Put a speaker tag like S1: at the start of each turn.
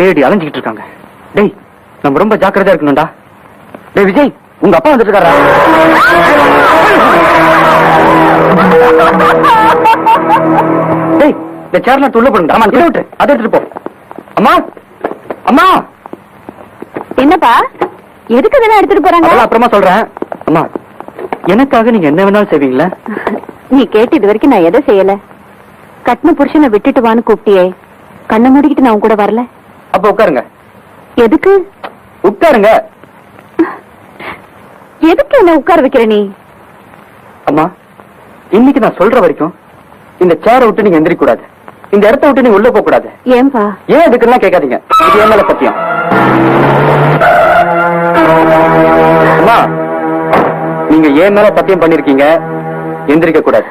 S1: தேடி அலைஞ்சுக்கிட்டு இருக்காங்க. டேய் நம்ம ரொம்ப ஜாக்கிரதையா இருக்கணும்டா. டேய் விஜய் உங்க அப்பா வந்துட்டு இருக்காரா டேய் இந்த சேர்ல உள்ள போடுங்க ஆமா விட்டு அதை எடுத்துட்டு போ. அம்மா அம்மா.
S2: என்னப்பா? எதுக்கு இதெல்லாம் எடுத்துட்டு போறாங்க?
S1: அப்புறமா சொல்றேன். அம்மா எனக்காக நீங்க என்ன வேணாலும் செய்வீங்களா?
S2: நீ கேட்டு இது வரைக்கும் நான் எதை செய்யல? கட்டின புருஷனை விட்டுட்டு வான்னு கூப்பிட்டியே. கண்ணை மூடிக்கிட்டு நான் கூட வரல.
S1: அப்ப உட்காருங்க.
S2: எதுக்கு?
S1: உட்காருங்க.
S2: எதுக்கு என்ன உட்கார வைக்கிற நீ?
S1: அம்மா இன்னைக்கு நான் சொல்ற வரைக்கும் இந்த சேரை விட்டு நீங்க எந்திரிக்க கூடாது இந்த இடத்த விட்டு நீங்க உள்ள போக கூடாது
S2: ஏன்பா?
S1: ஏன் இதுக்கெல்லாம் கேட்காதீங்க. இது என் மேல சத்தியம். அம்மா நீங்க ஏன் மேல சத்தியம் பண்ணிருக்கீங்க? எந்திரிக்க கூடாது